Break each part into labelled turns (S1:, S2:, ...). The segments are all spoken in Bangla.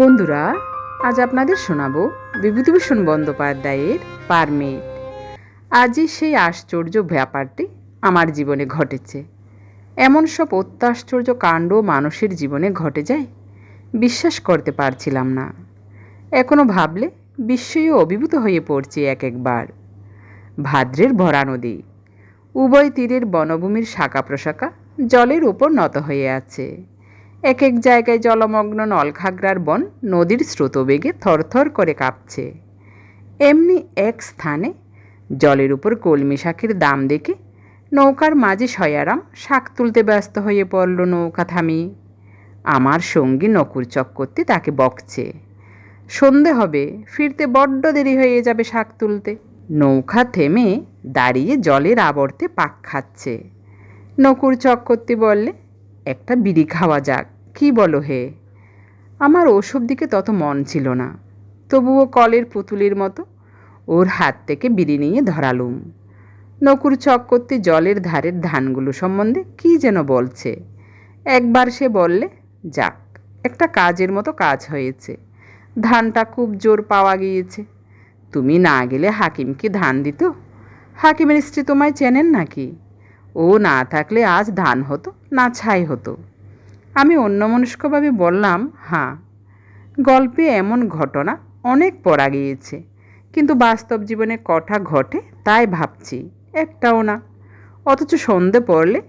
S1: বন্ধুরা, আজ আপনাদের শোনাবো বিভূতিভূষণ বন্দ্যোপাধ্যায়ের পারমেট। আজই সেই আশ্চর্য ব্যাপারটি আমার জীবনে ঘটেছে। এমন সব অত্যাশ্চর্য কাণ্ড মানুষের জীবনে ঘটে যায়, বিশ্বাস করতে পারছিলাম না। এখনও ভাবলে বিস্ময়ে অভিভূত হয়ে পড়ছি এক একবার। ভাদ্রের ভরা নদী, উভয় তীরের বনভূমির শাখা প্রশাখা জলের উপর নত হয়ে আছে। এক এক জায়গায় জলমগ্ন নলখাগড়ার বন নদীর স্রোতবেগে থরথর করে কাঁপছে। এমনি এক স্থানে জলের উপর কলমি শাকের দাম দেখে নৌকার মাঝে সয়ারাম শাক তুলতে ব্যস্ত হয়ে পড়ল নৌকা থামিয়ে। আমার সঙ্গী নকুর চক্করটি তাকে বকছে, সন্ধে হবে, ফিরতে বড্ড দেরি হয়ে যাবে শাক তুলতে। নৌকা থেমে দাঁড়িয়ে জলের আবর্তে পাক খাচ্ছে। নকুর চক্করটি বললে, একটা বিড়ি খাওয়া যাক। কি বলো হে? আমার ওসব দিকে তত মন ছিল না। তবুও কলের পুতুলের মতো ওর হাত থেকে বিড়ি নিয়ে ধরালুম। নকুর চক করতে জলের ধারের ধানগুলো সম্বন্ধে কি যেন বলছে। একবার সে বললে, যাক, একটা কাজের মতো কাজ হয়েছে। ধানটা খুব জোর পাওয়া গিয়েছে। তুমি না গেলে হাকিমকে ধান দিত? হাকিমের স্ত্রী তোমায় চেনেন নাকি? ও না থাকলে আজ ধান হতো, না ছাই হতো। আমি অন্যমনস্কভাবে বললাম হ্যাঁ গল্পে এমন ঘটনা অনেক পড়া গিয়েছে কিন্তু বাস্তব জীবনে কটা ঘটে তাই ভাবছি, একটাও না। অথচ সন্ধে পড়লে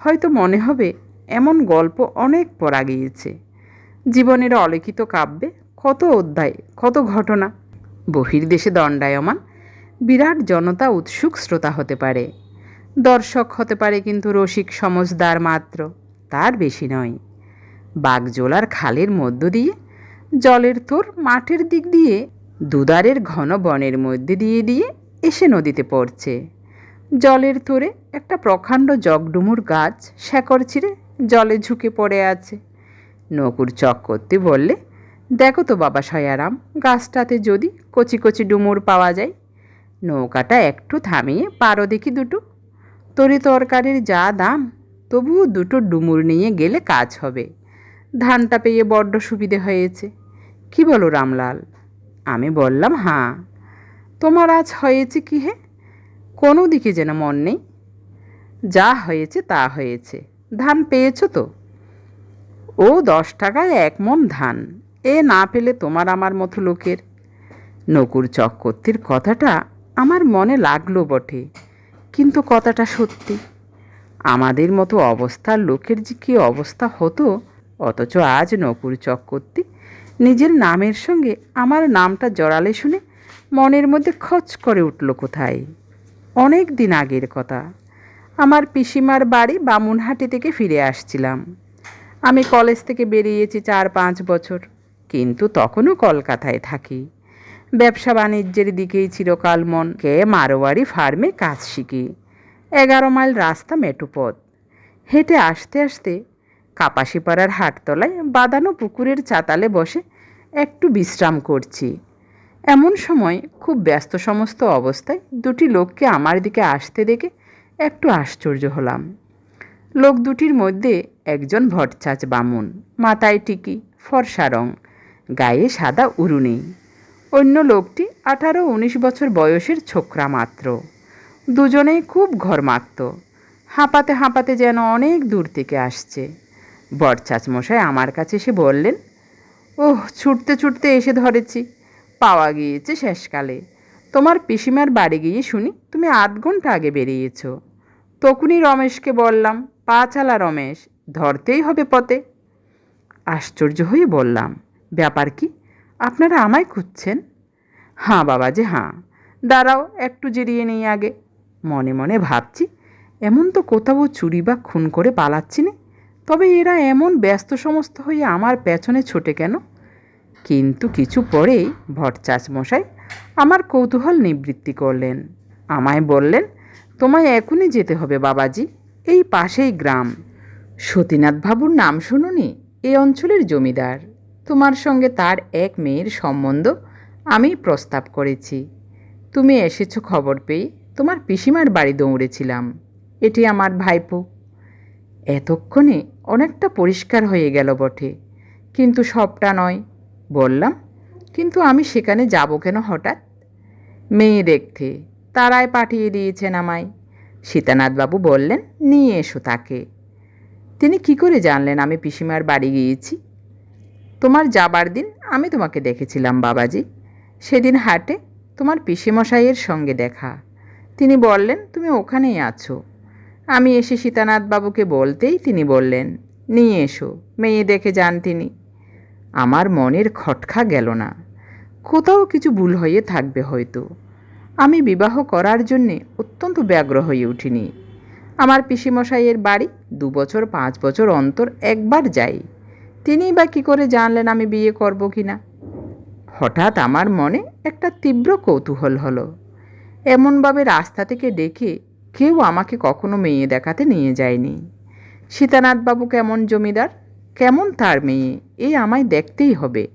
S1: হয়তো মনে হবে এমন গল্প অনেক পড়া গিয়েছে জীবনের অলিখিত কাব্যে কত অধ্যায়, কত ঘটনা। বহির্দেশে দণ্ডায়মান বিরাট জনতা উৎসুক শ্রোতা হতে পারে। দর্শক হতে পারে কিন্তু রসিক সমজদার মাত্র। তার বেশি নয়। বাগজোলার খালের মধ্য দিয়ে, জলের তোর মাঠের দিক দিয়ে, দুদারের ঘন বনের মধ্যে দিয়ে দিয়ে এসে নদীতে পড়ছে। জলের তোরে একটা প্রকাণ্ড জগডুমুর গাছ শেকড় ছিঁড়ে জলে ঝুঁকে পড়ে আছে। নকুর চক করতে বললে, দেখো তো বাবা সয়ারাম, গাছটাতে যদি কচি কচি ডুমুর পাওয়া যায়, নৌকাটা একটু থামিয়ে পারো দেখি দুটো। তরি তরকারির যা দাম তবুও দুটো ডুমুর নিয়ে গেলে কাজ হবে। ধানটা পেয়ে বড্ড সুবিধে হয়েছে। কি বলো রামলাল? আমি বললাম হাঁ তোমার আজ হয়েছে কি হে? কোনো দিকে যেন মন নেই। যা হয়েছে তা হয়েছে। ধান পেয়েছ তো? ও, দশ টাকায় এক মন ধান। এ না পেলে তোমার আমার মতো লোকের? নকুর চক্কর্তির কথাটা আমার মনে লাগল বটে, কিন্তু কথাটা সত্যি। আমাদের মতো অবস্থার লোকের যে কী অবস্থা হতো, অথচ আজ নকুর চক্কর্তি নিজের নামের সঙ্গে আমার নামটা জড়ালে শুনে মনের মধ্যে খচ করে উঠল কোথায়? অনেক দিন আগের কথা। আমার পিসিমার বাড়ি বামুনহাটি থেকে ফিরে আসছিলাম। আমি কলেজ থেকে বেরিয়েছি চার পাঁচ বছর, কিন্তু তখনও কলকাতায় থাকি। ব্যবসা বাণিজ্যের দিকেই চিরকাল মন। কে মারোয়ারি ফার্মে কাজ শিখি। এগারো মাইল রাস্তা মেটুপথ হেঁটে আসতে আসতে কাপাসিপাড়ার হাটতলায় বাদানো পুকুরের চাতালে বসে একটু বিশ্রাম করছি। এমন সময় খুব ব্যস্ত সমস্ত অবস্থায় দুটি লোককে আমার দিকে আসতে দেখে একটু আশ্চর্য হলাম। লোক দুটির মধ্যে একজন ভটচাচ বামুন, মাথায় টিকি, ফর্সা রং, গায়ে সাদা উরুনি। অন্য লোকটি আঠারো উনিশ বছর বয়সের ছোকরা মাত্র। দুজনেই খুব ঘর ঘরমাক্ত হাঁপাতে হাঁপাতে যেন অনেক দূর থেকে আসছে। মশাই আমার কাছে এসে বললেন, ওহ, ছুটতে ছুটতে এসে ধরেছি। পাওয়া গিয়েছে শেষকালে। তোমার পিসিমার বাড়ি গিয়ে শুনি, তুমি আধ ঘণ্টা আগে বেরিয়েছ। তখনই রমেশকে বললাম, পা চালা রমেশ, ধরতেই হবে পথে। আশ্চর্য হয়ে বললাম, ব্যাপার কি? আপনারা আমায় খুঁজছেন? হাঁ বাবা যে, হাঁ। দাঁড়াও, একটু জিরিয়ে নেই আগে। মনে মনে ভাবছি, এমন তো কোথাও চুরি বা খুন করে পালাচ্ছি না। তবে এরা এমন ব্যস্ত সমস্ত হয়ে আমার পেছনে ছোটে কেন? কিন্তু কিছু পরেই মশাই আমার কৌতূহল নিবৃত্তি করলেন। আমায় বললেন, তোমায় এখনই যেতে হবে বাবাজি, এই পাশেই গ্রাম। সতীনাথ বাবুর নাম শুনুনি এই অঞ্চলের জমিদার। তোমার সঙ্গে তার এক মেয়ের সম্বন্ধ আমি প্রস্তাব করেছি। তুমি এসেছ খবর পেয়ে তোমার পিসিমার বাড়ি দৌড়েছিলাম। এটি আমার ভাইপো। এতক্ষণে অনেকটা পরিষ্কার হয়ে গেল বটে। কিন্তু সবটা নয়। বললাম, কিন্তু আমি সেখানে যাব কেন হঠাৎ? মেয়ে দেখতে। তারাই পাঠিয়ে দিয়েছেন আমায়। সীতানাথবাবু বললেন, নিয়ে এসো তাকে। তিনি কি করে জানলেন আমি পিসিমার বাড়ি গিয়েছি? তোমার যাবার দিন আমি তোমাকে দেখেছিলাম, বাবাজি। সেদিন হাটে তোমার পিসিমশাইয়ের সঙ্গে দেখা। তিনি বললেন, তুমি ওখানেই আছো। আমি এসে সীতানাথবাবুকে বলতেই তিনি বললেন, নিয়ে এসো, মেয়ে দেখে যান তিনি। আমার মনের খটকা গেল না। কোথাও কিছু ভুল হয়ে থাকবে হয়তো। আমি বিবাহ করার জন্যে অত্যন্ত ব্যগ্র হয়ে উঠিনি। আমার পিসিমশাইয়ের বাড়ি দু বছর, পাঁচ বছর অন্তর একবার যাই। তিনিই বা কী করে জানলেন আমি বিয়ে করব কি না হঠাৎ আমার মনে একটা তীব্র কৌতূহল হলো। এমনভাবে রাস্তা থেকে ডেকে কেউ আমাকে কখনো মেয়ে দেখাতে নিয়ে যায়নি। সীতানাথবাবু কেমন জমিদার? কেমন তার মেয়ে? এই আমায় দেখতেই হবে।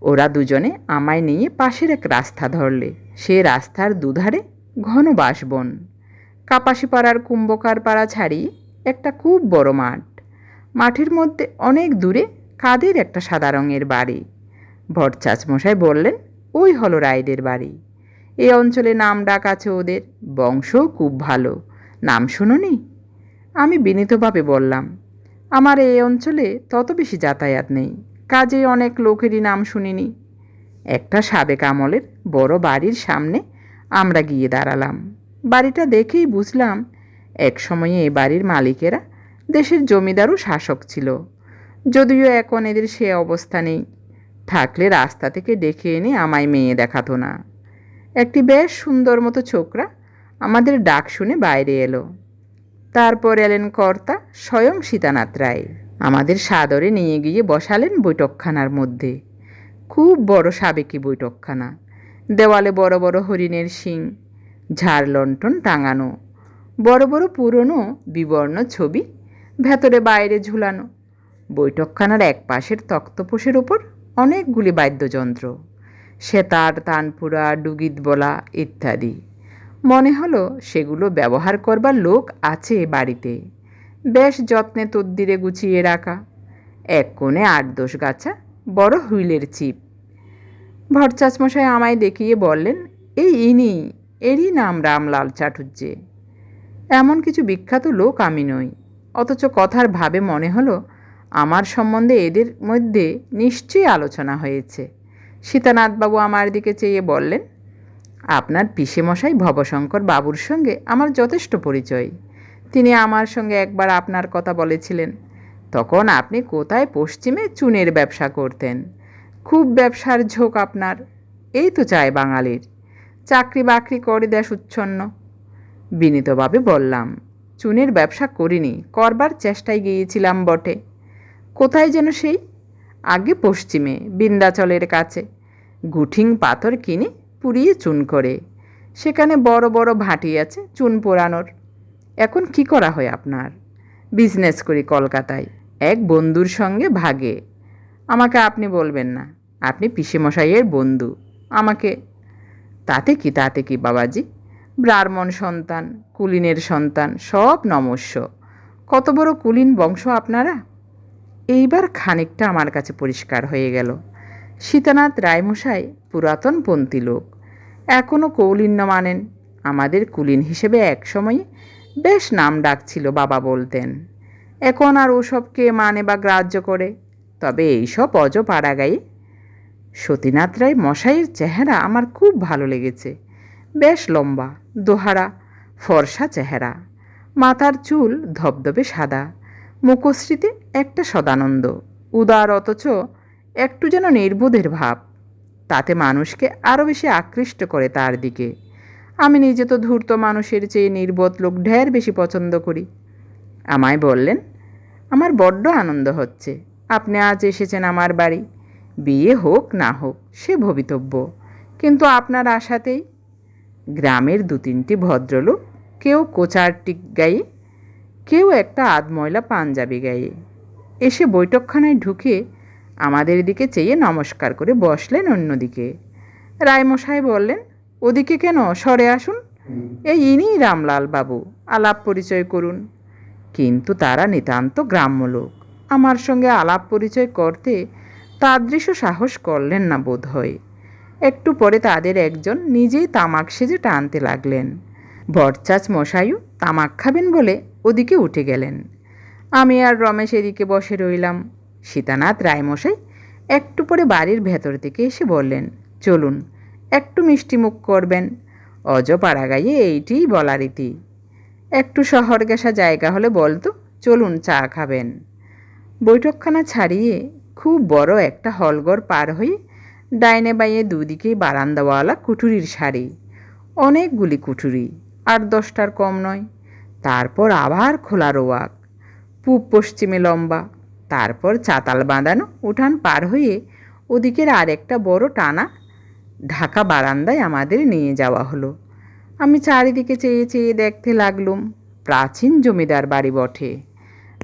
S1: ওরা দুজনে আমায় নিয়ে পাশের এক রাস্তা ধরলে। সে রাস্তার দুধারে ঘন বাসবন। কাপাসিপাড়ার কুম্ভকার পাড়া ছাড়িয়ে একটা খুব বড় মাঠ। মাঠের মধ্যে অনেক দূরে কাদের একটা সাদা রঙের বাড়ি। ভট্টাচার্য বললেন, ওই হলো রায়দের বাড়ি। এই অঞ্চলে নাম ডাক আছে ওদের। বংশও খুব ভালো। নাম শুনুনি? আমি বিনীতভাবে বললাম, আমার এই অঞ্চলে তত বেশি যাতায়াত নেই। কাজে অনেক লোকেরই নাম শুনিনি। একটা সাবেক আমলের বড় বাড়ির সামনে আমরা গিয়ে দাঁড়ালাম। বাড়িটা দেখেই বুঝলাম, এক সময়ে এ বাড়ির মালিকেরা দেশের জমিদারও শাসক ছিল। যদিও এখন এদের সে অবস্থা নেই। থাকলে রাস্তা থেকে ডেকে এনে আমায় মেয়ে দেখাতো না। একটি বেশ সুন্দর মতো ছোকরা আমাদের ডাক শুনে বাইরে এলো। তারপর এলেন কর্তা স্বয়ং সীতানাথ রায়। আমাদের সাদরে নিয়ে গিয়ে বসালেন বৈঠকখানার মধ্যে। খুব বড় সাবেকি বৈঠকখানা। দেওয়ালে বড় বড় হরিণের শিং ঝাড় লণ্ঠন টাঙানো, বড় বড় পুরনো বিবর্ণ ছবি ভেতরে বাইরে ঝুলানো। বৈঠকখানার এক পাশের তক্তপোষের ওপর অনেকগুলি বাদ্যযন্ত্র। সেতার, তানপুরা, ডুগিত বলা ইত্যাদি। মনে হলো সেগুলো ব্যবহার করবার লোক আছে বাড়িতে। বেশ যত্নে তদ্দিরে গুছিয়ে রাখা। এক কোণে আট দশ গাছা, বড় হুইলের চিপ ভট্টাচার্যমশাই আমায় দেখিয়ে বললেন, এই ইনি, এরই নাম রামলাল চাটুর্যে এমন কিছু বিখ্যাত লোক আমি নই। অথচ কথার ভাবে মনে হলো, আমার সম্বন্ধে এদের মধ্যে নিশ্চয়ই আলোচনা হয়েছে। সীতানাথবাবু আমার দিকে চেয়ে বললেন, আপনার পিসেমশাই ভবশঙ্কর বাবুর সঙ্গে আমার যথেষ্ট পরিচয়। তিনি আমার সঙ্গে একবার আপনার কথা বলেছিলেন। তখন আপনি কোথায় পশ্চিমে চুনের ব্যবসা করতেন? খুব ব্যবসার ঝোঁক আপনার। এই তো চায় বাঙালির। চাকরি বাকরি করে দেশ উচ্ছন্ন। বিনীতভাবে বললাম, চুনের ব্যবসা করিনি, করবার চেষ্টায় গিয়েছিলাম বটে। কোথায় যেন সেই আগে পশ্চিমে বিন্দাচলের কাছে। গুঠিং পাথর কিনে পুড়িয়ে চুন করে। সেখানে বড় বড় ভাটি আছে চুন পোড়ানোর। এখন কি করা হয় আপনার? বিজনেস করি কলকাতায়। এক বন্ধুর সঙ্গে ভাগে। আমাকে আপনি বলবেন না, আপনি পিসেমশাইয়ের বন্ধু, আমাকে। তাতে কি তাতে কি, বাবাজি? ব্রাহ্মণ সন্তান, কুলিনের সন্তান, সব নমস্য। কত বড় কুলিন বংশ আপনারা? এইবার খানিকটা আমার কাছে পরিষ্কার হয়ে গেল। সীতানাথ রায়মশাই পুরাতন পন্থী লোক। এখনও কৌলিন্য মানেন। আমাদের কুলিন হিসেবে এক সময়ে বেশ নাম ডাক ছিল বাবা বলতেন। এখন আর ওসব কে মানে বা গ্রাহ্য করে। তবে এইসব অজ পাড়াগাই সতীনাথ রায় মশাইয়ের চেহারা আমার খুব ভালো লেগেছে। বেশ লম্বা, দোহারা, ফর্সা চেহারা। মাথার চুল ধবধবে সাদা। মুখশ্রীতে একটা সদানন্দ, উদার অথচ একটু যেন নির্বোধের ভাব। তাতে মানুষকে আরও বেশি আকৃষ্ট করে তার দিকে। আমি নিজে তো ধূর্ত মানুষের চেয়ে নির্বোধ লোক ঢের বেশি পছন্দ করি। আমায় বললেন, আমার বড্ড আনন্দ হচ্ছে। আপনি আজ এসেছেন আমার বাড়ি। বিয়ে হোক না হোক, সে ভবিতব্য। কিন্তু আপনার আশাতেই গ্রামের দু তিনটি ভদ্রলোক, কেউ কোচার টিক গায়ে কেউ একটা আধময়লা পাঞ্জাবি গায়ে এসে বৈঠকখানায় ঢুকে আমাদের দিকে চেয়ে নমস্কার করে বসলেন অন্যদিকে। রায়মশাই বললেন, ওদিকে কেন? সরে আসুন। এই ইনিই রামলাল বাবু, আলাপ পরিচয় করুন। কিন্তু তারা নিতান্ত গ্রাম্য লোক। আমার সঙ্গে আলাপ পরিচয় করতে তাদৃশ সাহস করলেন না বোধ হয় একটু পরে তাদের একজন নিজেই তামাক সেজে টানতে লাগলেন। ভরচাচ মশাইও তামাক খাবেন বলে ওদিকে উঠে গেলেন। আমি আর রমেশ এদিকে বসে রইলাম। সীতানাথ, রায়মশাই, একটু পরে বাড়ির ভেতর থেকে এসে বললেন, চলুন, একটু মিষ্টি মুখ করবেন। অজপাড়া গাইয়ে এইটিই বলা রীতি। একটু শহর গেসা জায়গা হলে বলতো, চলুন চা খাবেন। বৈঠকখানা ছাড়িয়ে খুব বড় একটা হলঘর পার হয়ে ডাইনে বাইয়ে দুদিকেই বারান্দাওয়ালা কুঠুরির শাড়ি। অনেকগুলি কুঠুরি, আর দশটার কম নয়। তারপর আবার খোলা রোয়াক। পূব পশ্চিমে লম্বা। তারপর চাতাল বাঁধানো উঠান পার হয়ে ওদিকের আরেকটা বড় টানা ঢাকা বারান্দায় আমাদের নিয়ে যাওয়া হলো। আমি চারিদিকে চেয়ে চেয়ে দেখতে লাগলুম, প্রাচীন জমিদার বাড়ি বটে।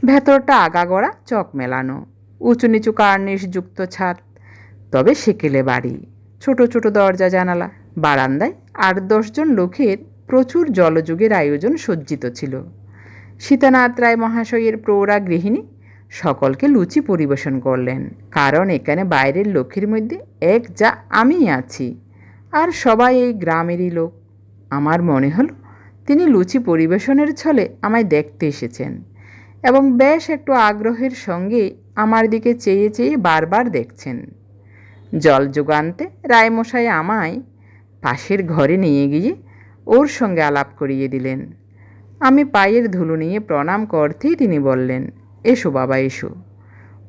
S1: ভেতরটা আগাগড়া চক মেলানো, উঁচু নিচু কার্নিশযুক্ত ছাদ। তবে সেকেলে বাড়ি, ছোট ছোট দরজা জানালা, বারান্দায় আট দশজন লোকের প্রচুর জলযুগের আয়োজন সজ্জিত ছিল। সীতানাথ রায় মহাশয়ের প্রৌঢ়া গৃহিণী সকলকে লুচি পরিবেশন করলেন, কারণ এখানে বাইরের লোকের মধ্যে এক যা আমিই আছি। আর সবাই এই গ্রামেরই লোক। আমার মনে হলো তিনি লুচি পরিবেশনের ছলে আমায় দেখতে এসেছেন এবং বেশ একটু আগ্রহের সঙ্গে আমার দিকে চেয়ে চেয়ে বারবার দেখছেন। জল যোগানতে রায়মশাই আমায় পাশের ঘরে নিয়ে গিয়ে ওর সঙ্গে আলাপ করিয়ে দিলেন। আমি পায়ের ধুলো নিয়ে প্রণাম করতেই তিনি বললেন, এসো বাবা, এসো।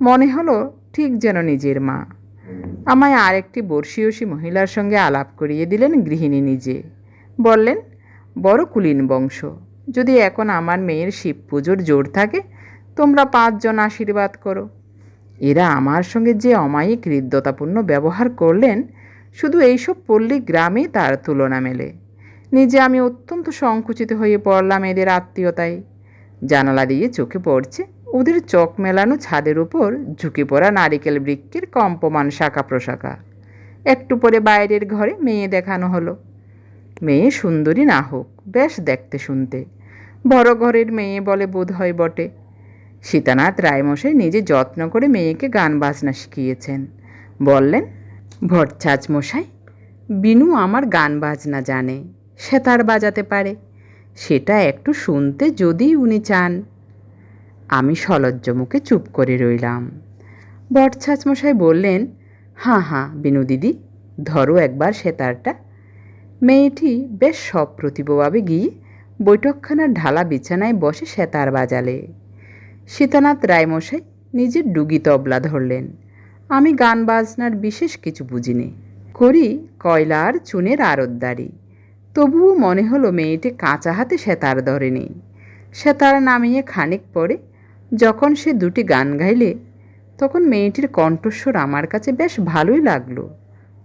S1: মনে হলো ঠিক যেন নিজের মা। আমায় আরেকটি বর্ষীয়সী মহিলার সঙ্গে আলাপ করিয়ে দিলেন গৃহিণী নিজে। বললেন, বড় কুলীন বংশ, যদি এখন আমার মেয়ের শিব পুজোর জোর থাকে, তোমরা পাঁচজন আশীর্বাদ করো। এরা আমার সঙ্গে যে অমায়িক হৃদ্যতাপূর্ণ ব্যবহার করলেন, শুধু এইসব পল্লী গ্রামে তার তুলনা মেলে। নিজে আমি অত্যন্ত সংকুচিত হয়ে পড়লাম এদের আত্মীয়তায়। জানালা দিয়ে চোখে পড়ছে ওদের চোখ মেলানো ছাদের উপর ঝুঁকে পড়া নারিকেল বৃক্ষের কম্পমান শাখা প্রশাখা একটু পরে বাইরের ঘরে মেয়ে দেখানো হলো। মেয়ে সুন্দরী না হোক, বেশ দেখতে শুনতে। বড় ঘরের মেয়ে বলে বোধ হয় বটে। সীতানাথ রায়মশাই নিজে যত্ন করে মেয়েকে গান বাজনা শিখিয়েছেন। বললেন ভট্টাচ মশাই বিনু আমার গান বাজনা জানে। সে তার বাজাতে পারে। সেটা একটু শুনতে যদি উনি চান। আমি সলজ্জ মুখে চুপ করে রইলাম। বটছাছ মশাই বললেন, হাঁ হাঁ, বিনু দিদি, ধরো একবার সেতারটা মেয়েটি বেশ সপ্রতিভভাবে গিয়ে বৈঠকখানার ঢালা বিছানায় বসে সেতার বাজালে। সীতানাথ রায়মশাই নিজের ডুগি তবলা ধরলেন। আমি গান বাজনার বিশেষ কিছু বুঝিনি। করি কয়লার চুনের আরতদারি। তবুও মনে হলো মেয়েটি কাঁচা হাতে সেতার ধরেনি। সেতার নামিয়ে খানিক পরে যখন সে দুটি গান গাইলে, তখন মেয়েটির কণ্ঠস্বর আমার কাছে বেশ ভালোই লাগল।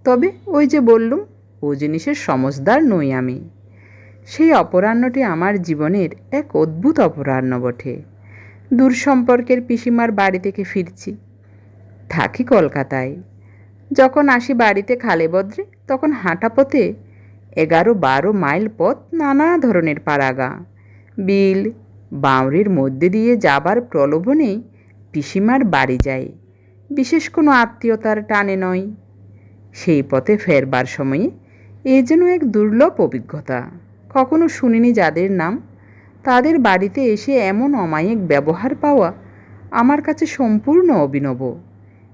S1: তবে ওই যে বললুম, ও জিনিসের সমজদার নই আমি। সেই অপরাহ্নটি আমার জীবনের এক অদ্ভুত অপরাহ্ন বটে। দূর সম্পর্কের পিসিমার বাড়ি থেকে ফিরছি। থাকি কলকাতায়। যখন আসি বাড়িতে খালে বদ্রে তখন হাঁটা পথে এগারো বারো মাইল পথ নানা ধরনের পাড়াগা বিল বাউরির মধ্যে দিয়ে যাবার প্রলোভনেই পিসিমার বাড়ি যায়। বিশেষ কোনো আত্মীয়তার টানে নয়। সেই পথে ফেরবার সময়ে এ যেন এক দুর্লভ অভিজ্ঞতা। কখনো শুনিনি যাদের নাম। তাদের বাড়িতে এসে এমন অমায়িক ব্যবহার পাওয়া আমার কাছে সম্পূর্ণ অভিনব।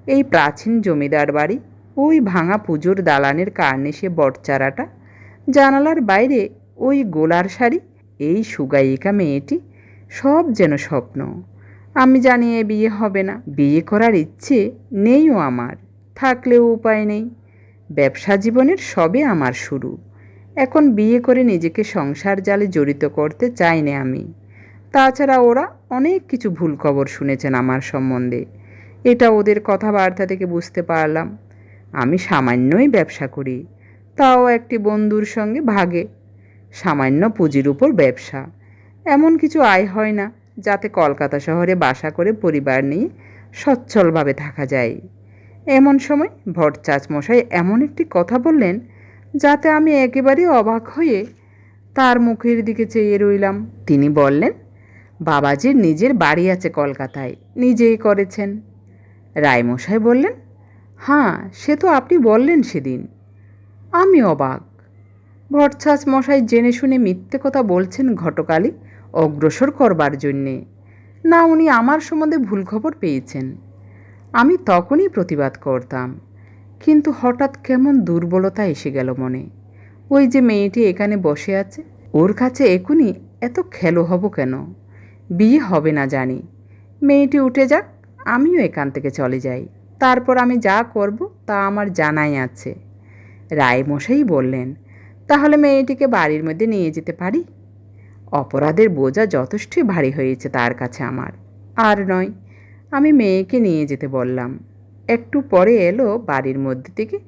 S1: এই প্রাচীন জমিদার বাড়ি, ওই ভাঙা পুজোর দালানের কার্নিশে বটচারাটা জানালার বাইরে ওই গোলার শাড়ি, এই সুগায়িকা মেয়েটি, সব যেন স্বপ্ন। আমি জানি এ বিয়ে হবে না, বিয়ে করার ইচ্ছে নেইও আমার, থাকলেও উপায় নেই। ব্যবসা জীবনের সবে আমার শুরু। এখন বিয়ে করে নিজেকে সংসার জালে জড়িত করতে চাই না আমি। তাছাড়া ওরা অনেক কিছু ভুল খবর শুনেছেন আমার সম্বন্ধে। এটা ওদের কথাবার্তা থেকে বুঝতে পারলাম। আমি সামান্যই ব্যবসা করি। তাও একটি বন্ধুর সঙ্গে ভাগে। সামান্য পুঁজির উপর ব্যবসা। এমন কিছু আয় হয় না, যাতে কলকাতা শহরে বাসা করে পরিবার নিয়ে সচ্ছলভাবে থাকা যায়। এমন সময় ভট্টাচ মশাই এমন একটি কথা বললেন, যাতে আমি একেবারে অবাক হয়ে তার মুখের দিকে চেয়ে রইলাম। তিনি বললেন বাবাজির নিজের বাড়ি আছে কলকাতায়, নিজেই করেছেন। রায়মশাই বললেন হ্যাঁ সে তো আপনি বললেন সেদিন। আমি অবাক। ভট্টাচ মশাই জেনে শুনে মিথ্যে কথা বলছেন ঘটকালি অগ্রসর করবার জন্যে। না, উনি আমার সম্বন্ধে ভুল খবর পেয়েছেন। আমি তখনই প্রতিবাদ করতাম। কিন্তু হঠাৎ কেমন দুর্বলতা এসে গেল মনে। ওই যে মেয়েটি এখানে বসে আছে, ওর কাছে এখনই এত খেলো হব কেন? বিয়ে হবে না জানি। মেয়েটি উঠে যাক, আমিও এখান থেকে চলে যাই। তারপর আমি যা করব তা আমার জানাই আছে। রায়মশাই বললেন, তাহলে মেয়েটিকে বাড়ির মধ্যে নিয়ে যেতে পারি? অপরাধের বোঝা যথেষ্টই ভারী হয়েছে তার কাছে আমার। আর নয়, আমি মেয়েকে নিয়ে যেতে বললাম। একটু পরে এলো বাড়ির মধ্যে থেকে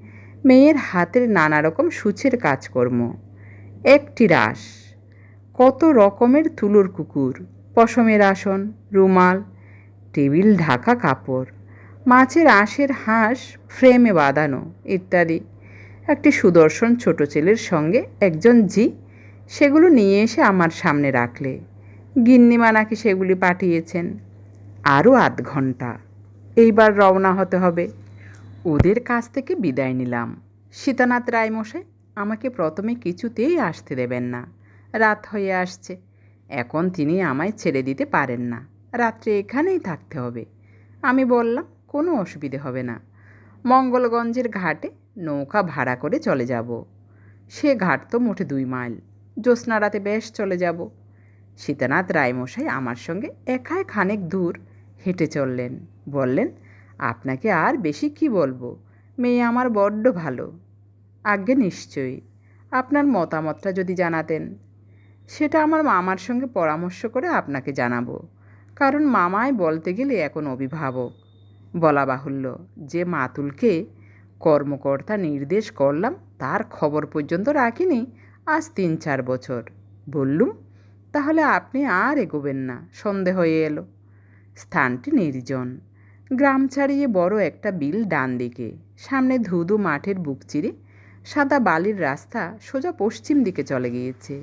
S1: মেয়ের হাতের নানা রকম সূচের কাজকর্ম। একটি রাস, কত রকমের তুলোর কুকুর, পশমের আসন, রুমাল, টেবিল, ঢাকা কাপড়, মাছের আঁশের হাঁস, ফ্রেমে বাঁধানো ইত্যাদি। একটি সুদর্শন ছোট ছেলের সঙ্গে একজন জি সেগুলো নিয়ে এসে আমার সামনে রাখলে। গিন্নিমা নাকি সেগুলি পাঠিয়েছেন। আরও আধ ঘণ্টা এইবার রওনা হতে হবে। ওদের কাছ থেকে বিদায় নিলাম। সীতানাথ রায়মশাই আমাকে প্রথমে কিছুতেই আসতে দেবেন না। রাত হয়ে আসছে। এখন তিনি আমায় ছেড়ে দিতে পারেন না। রাত্রে এখানেই থাকতে হবে। আমি বললাম, কোনো অসুবিধে হবে না। মঙ্গলগঞ্জের ঘাটে নৌকা ভাড়া করে চলে যাব। সে ঘাট তো মোটে দুই মাইল। জ্যোৎস্না রাতে বেশ চলে যাব। সীতানাথ রায়মশাই আমার সঙ্গে একাই খানেক দূর হেঁটে চললেন। বললেন, আপনাকে আর বেশি কি বলব? মেয়ে আমার বড্ড ভালো। আজ্ঞে নিশ্চয়ই। আপনার মতামতটা যদি জানাতেন। সেটা আমার মামার সঙ্গে পরামর্শ করে আপনাকে জানাব। কারণ মামায় বলতে গেলে এখন অভিভাবক। বলা বাহুল্য, যে মাতুলকে কর্মকর্তা নির্দেশ করলাম, তার খবর পর্যন্ত রাখিনি। আজ তিন চার বছর। বললুম, তাহলে আপনি আর এগোবেন না, সন্দেহ হয়ে এলো। স্থানটি নির্জন। গ্রাম ছাড়িয়ে বড় একটা বিল ডান দিকে, সামনে ধুধু মাঠের বুক চিরে, সাদা বালির রাস্তা সোজা পশ্চিম দিকে চলে গিয়েছে।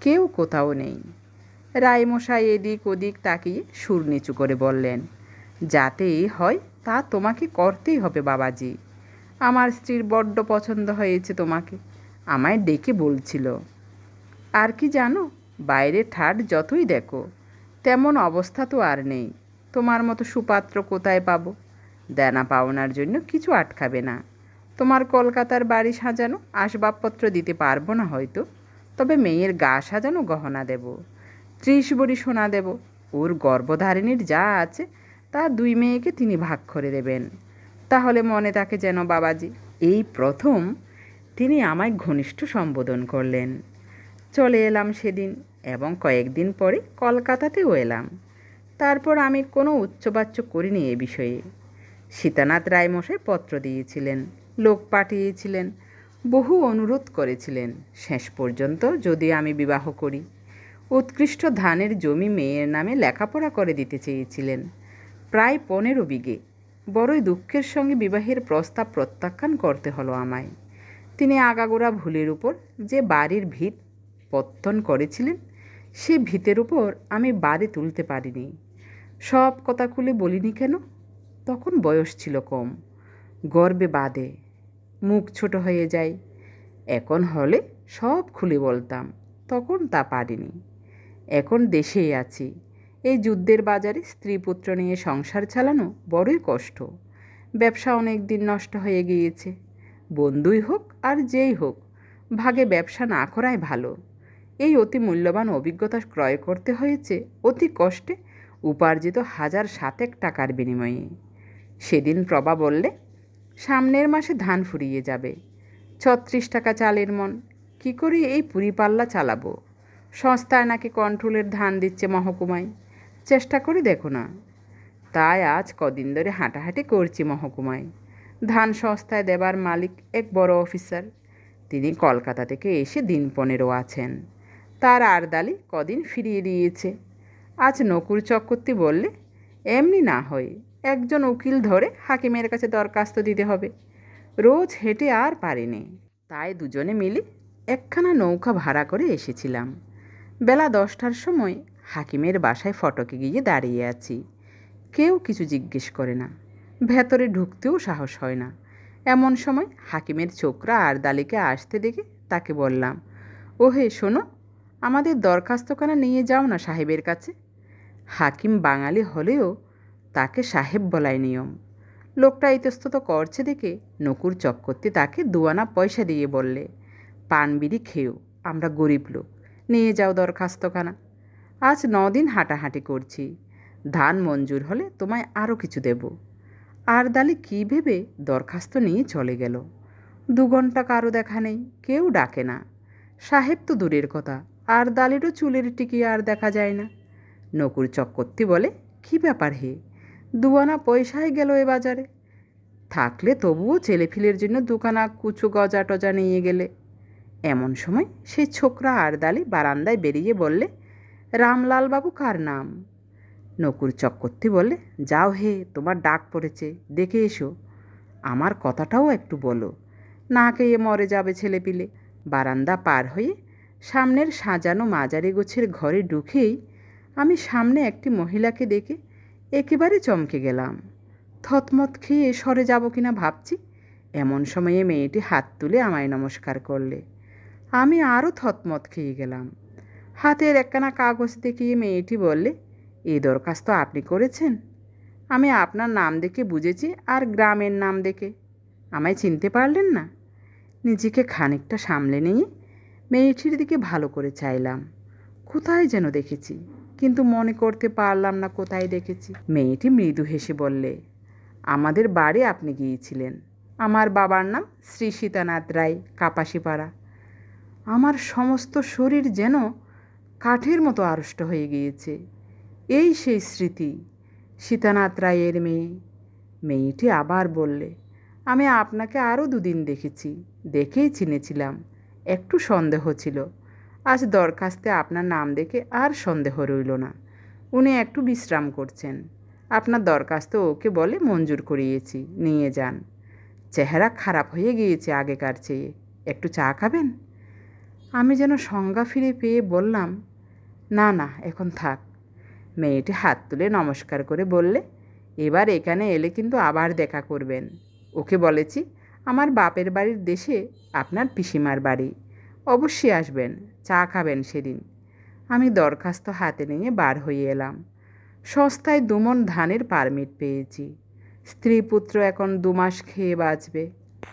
S1: কেউ কোথাও নেই। রায়মশাই এদিক ওদিক তাকিয়ে সুর নিচু করে বললেন যাতেই হয়, তা তোমাকে করতেই হবে বাবাজি। আমার স্ত্রীর বড্ড পছন্দ হয়েছে তোমাকে, আমায় ডেকে বলছিল। আর কি জানো, বাইরে ঠাট যতই দেখো, তেমন অবস্থা তো আর নেই। তোমার মতো সুপাত্র কোথায় পাবো? দেনা পাওনার জন্য কিছু আটকাবে না। তোমার কলকাতার বাড়ি সাজানো আসবাবপত্র দিতে পারব না হয়তো, তবে মেয়ের গা সাজানো গহনা দেব, ত্রিশ বড়ি সোনা দেব, ওর গর্ভধারিণীর যা আছে, তা দুই মেয়েকে তিনি ভাগ করে দেবেন। তাহলে মনে থাকে যেন বাবাজি। এই প্রথম তিনি আমায় ঘনিষ্ঠ সম্বোধন করলেন। চলে এলাম সেদিন এবং কয়েকদিন পরে কলকাতাতেও এলাম। তারপর আমি কোনো উচ্চবাচ্য করিনি এ বিষয়ে। সীতানাথ রায়মশাই পত্র দিয়েছিলেন, লোক পাঠিয়েছিলেন, বহু অনুরোধ করেছিলেন, শেষ পর্যন্ত যদি আমি বিবাহ করি। উৎকৃষ্ট ধানের জমি মেয়ের নামে লেখাপড়া করে দিতে চেয়েছিলেন, প্রায় পনেরো বিঘে। বড়ই দুঃখের সঙ্গে বিবাহের প্রস্তাব প্রত্যাখ্যান করতে হলো আমায়। তিনি আগাগোড়া ভুলের উপর যে বাড়ির ভিত পত্তন করেছিলেন, সে ভিতের উপর আমি বাড়ি তুলতে পারিনি। সব কথা খুলে বলিনি কেন? তখন বয়স ছিল কম, গর্বে বাদে, মুখ ছোট হয়ে যায় এখন হলে সব খুলে বলতাম, তখন তা পারিনি। এখন দেশেই আছি এই যুদ্ধের বাজারে স্ত্রী পুত্র নিয়ে সংসার চালানো বড়ই কষ্ট। ব্যবসা অনেক দিন নষ্ট হয়ে গিয়েছে। বন্ধুই হোক আর যেই হোক, ভাগে ব্যবসা না করাই ভালো। এই অতি মূল্যবান অভিজ্ঞতা ক্রয় করতে হয়েছে অতি কষ্টে উপার্জিত হাজার সাতেক টাকার বিনিময়ে। সেদিন প্রভা বললে, সামনের মাসে ধান ফুরিয়ে যাবে। ছত্রিশ টাকা চালের মন। কি করে এই পুরিপাল্লা চালাবো? সংস্থায় নাকি কন্ট্রোলের ধান দিচ্ছে মহকুমায়। চেষ্টা করে দেখো না। তাই আজ কদিন ধরে হাঁটাহাঁটি করছি মহকুমায়। ধান সংস্থায় দেবার মালিক এক বড় অফিসার। তিনি কলকাতা থেকে এসে দিন পনেরো আছেন। তার আরদালি কদিন ফিরিয়ে দিয়েছে। আজ নকুর চক্রবর্তী বললে, এমনি না হয়, একজন উকিল ধরে হাকিমের কাছে দরখাস্ত দিতে হবে। রোজ হেঁটে আর পারিনি। তাই দুজনে মিলে একখানা নৌকা ভাড়া করে এসেছিলাম। বেলা দশটার সময় হাকিমের বাসায় ফটকে গিয়ে দাঁড়িয়ে আছি। কেউ কিছু জিজ্ঞেস করে না। ভেতরে ঢুকতেও সাহস হয় না। এমন সময় হাকিমের ছোকরা আর দালিকে আসতে দেখে তাকে বললাম ও হে শোনো, আমাদের দরখাস্তখানা নিয়ে যাও না সাহেবের কাছে। হাকিম বাঙালি হলেও তাকে সাহেব বলায় নিয়ম। লোকটা ইতস্তত করছে দেখে নকুর চক্করতে তাকে দুয়ানা পয়সা দিয়ে বললে পান বিড়ি খেয়েও আমরা গরিব লোক। নিয়ে যাও দরখাস্তখানা। আজ দিন হাঁটাহাঁটি করছি। ধান মঞ্জুর হলে তোমায় আরও কিছু দেব। আর দালি কী ভেবে দরখাস্ত নিয়ে চলে গেল। দু ঘণ্টা কারও দেখা নেই, কেউ ডাকে না। সাহেব তো দূরের কথা, আর দালেরও চুলের টিকি আর দেখা যায় না। নকুর চক্কর্তি বলে, কী ব্যাপার হে? দুয়ানা পয়সায় গেল এ বাজারে। থাকলে তবুও ছেলেফিলের জন্য দুখানা কুচু গজা টজা নিয়ে গেলে। এমন সময় সেই ছোকরা আর দালি বারান্দায় বেরিয়ে বললে রামলালবাবু কার নাম? নকুর চক্কর্তি বলে, যাও হে, তোমার ডাক পড়েছে, দেখে এসো। আমার কথাটাও একটু বলো। না খেয়ে মরে যাবে ছেলেপিলে। বারান্দা পার হয়ে সামনের সাজানো মাজারি গোছের ঘরে ঢুকেই আমি সামনে একটি মহিলাকে দেখে একেবারে চমকে গেলাম। থতমত খেয়ে সরে যাব কিনা ভাবছি। এমন সময়ে মেয়েটি হাত তুলে আমায় নমস্কার করলে। আমি আরও থতমত খেয়ে গেলাম। হাতের একখানা কাগজ দেখিয়ে মেয়েটি বললে এই দরখাস্ত আপনি করেছেন? আমি আপনার নাম দেখে বুঝেছি আর গ্রামের নাম দেখে। আমায় চিনতে পারলেন না? নিজেকে খানিকটা সামলে নিয়ে মেয়েটির দিকে ভালো করে চাইলাম। কোথায় যেন দেখেছি, কিন্তু মনে করতে পারলাম না কোথায় দেখেছি। মেয়েটি মৃদু হেসে বললে, আমাদের বাড়ি আপনি গিয়েছিলেন। আমার বাবার নাম শ্রী সীতানাথ রায়, কাপাসিপাড়া। আমার সমস্ত শরীর যেন কাঠের মতো আড়ষ্ট হয়ে গিয়েছে। এই সেই স্মৃতি। সীতানাথ রায়ের মেয়ে। মেয়েটি আবার বললে, আমি আপনাকে আরও দুদিন দেখেছি, দেখেই চিনেছিলাম। একটু সন্দেহ ছিল। আজ দরখাস্তে আপনার নাম দেখে আর সন্দেহ রইল না। উনি একটু বিশ্রাম করছেন। আপনার দরখাস্ত ওকে বলে মঞ্জুর করিয়েছি, নিয়ে যান। চেহারা খারাপ হয়ে গিয়েছে আগেকার চেয়ে। একটু চা খাবেন? আমি যেন সংজ্ঞা ফিরে পেয়ে বললাম না না, এখন থাক। মেয়েটি হাত তুলে নমস্কার করে বললে, এবার এখানে এলে কিন্তু আবার দেখা করবেন। ওকে বলেছি, আমার বাপের বাড়ির দেশে আপনার পিসিমার বাড়ি। অবশ্যই আসবেন, চা খাবেন সেদিন। আমি দরখাস্ত হাতে নিয়ে বার হয়ে এলাম। সস্তায় দুমন ধানের পারমিট পেয়েছি। স্ত্রী পুত্র এখন দু মাস খেয়ে বাঁচবে।